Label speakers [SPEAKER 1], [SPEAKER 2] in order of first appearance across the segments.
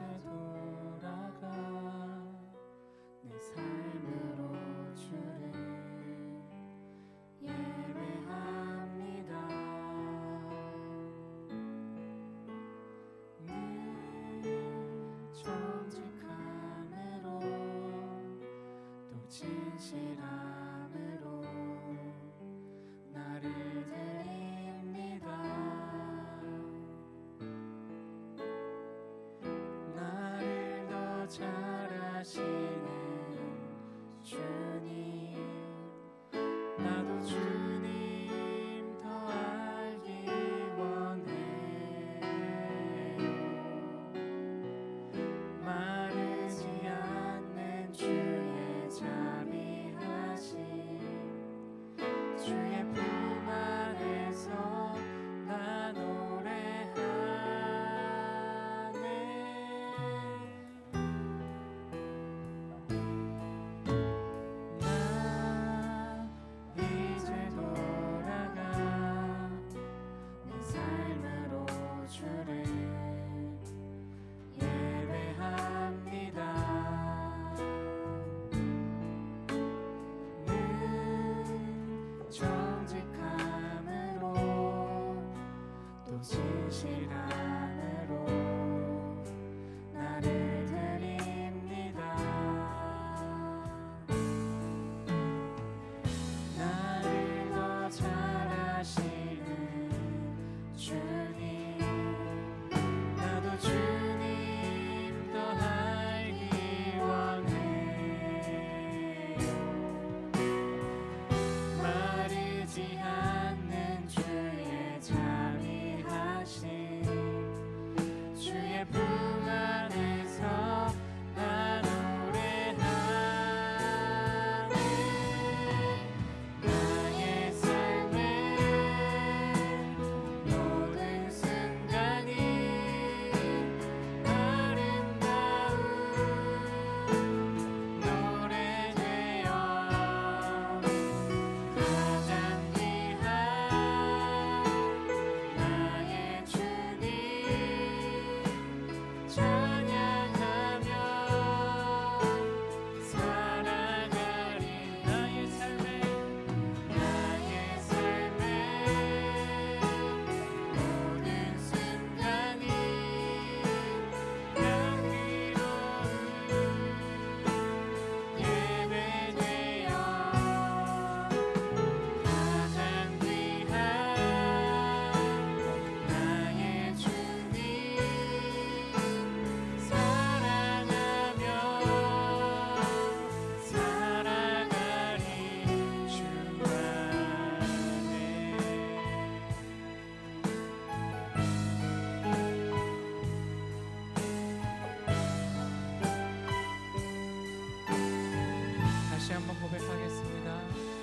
[SPEAKER 1] 다시 돌아가 내 삶으로 주를 예배합니다. 늘 정직함으로 또 진실 나 고백하겠습니다.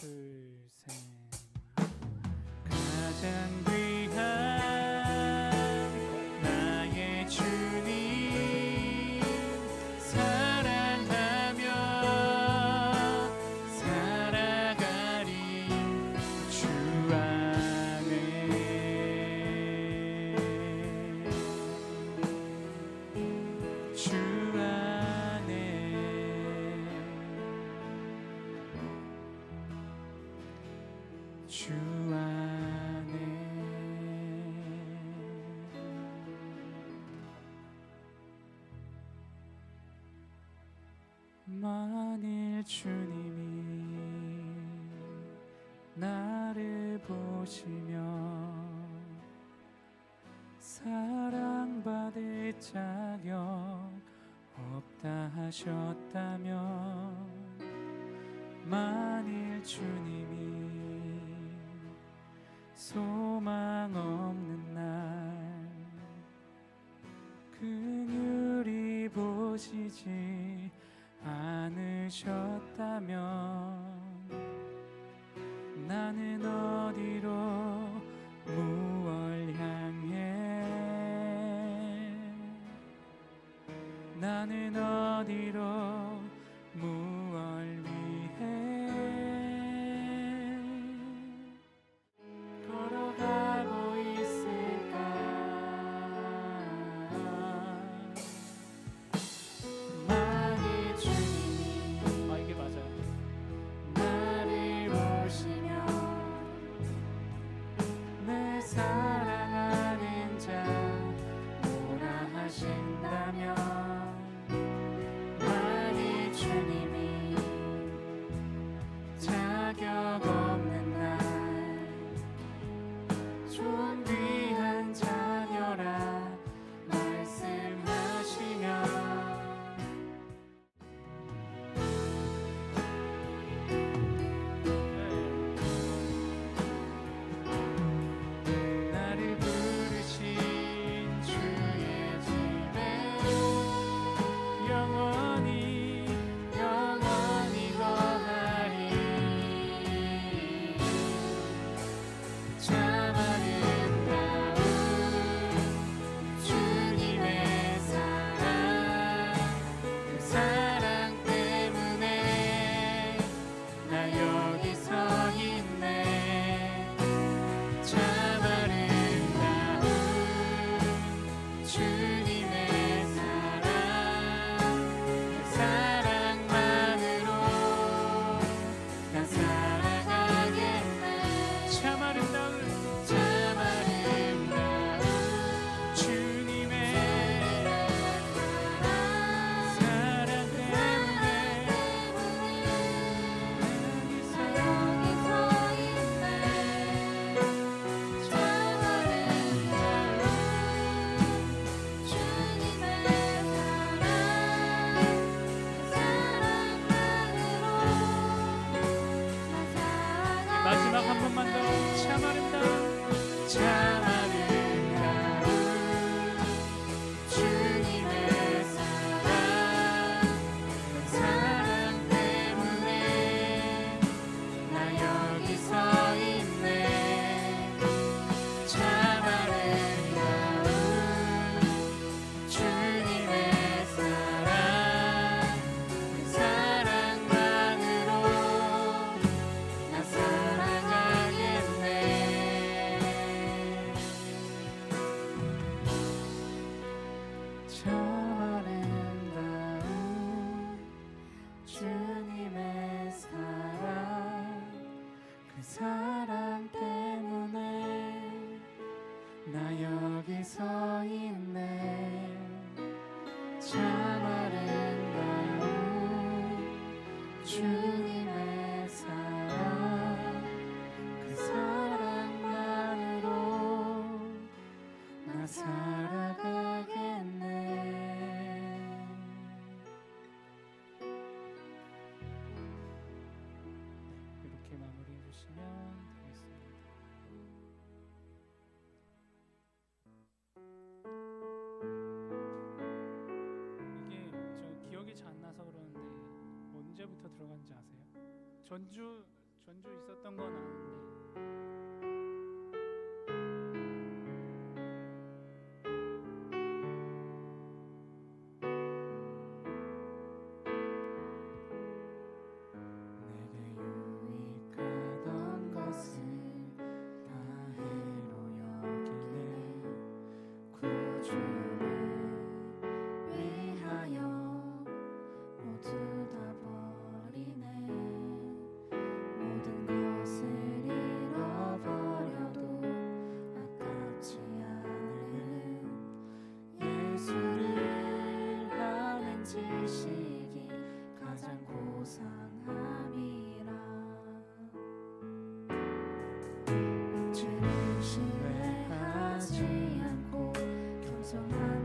[SPEAKER 1] 둘셋. 가장 귀 주 안에. 만일 주님이 나를 보시며 사랑받을 자격 없다 하셨다면 만일 주님 소망 없는 날 그늘이 보시지 않으셨다면 언제부터 들어간지 아세요? 전주 전주 있었던 건 아는데
[SPEAKER 2] 죄를 신뢰하지 않고 겸손한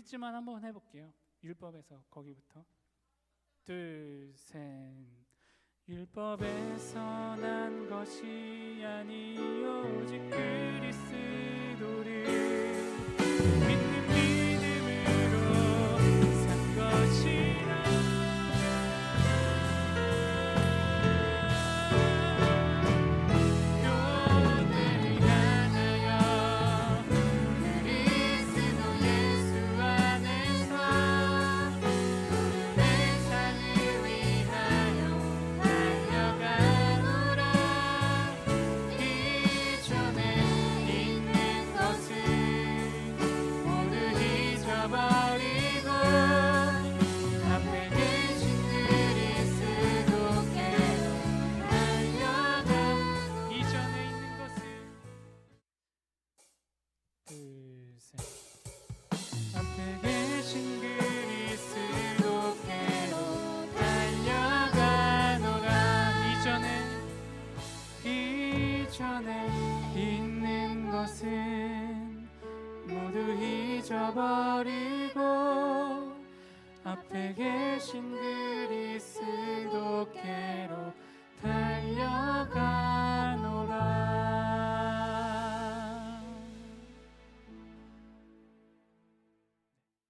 [SPEAKER 1] 우리지만 한번 해볼게요. 율법에서 거기부터 둘, 셋. 율법에서 난 것이 아니요 오직 그리스도를 믿는 믿음으로 산 것이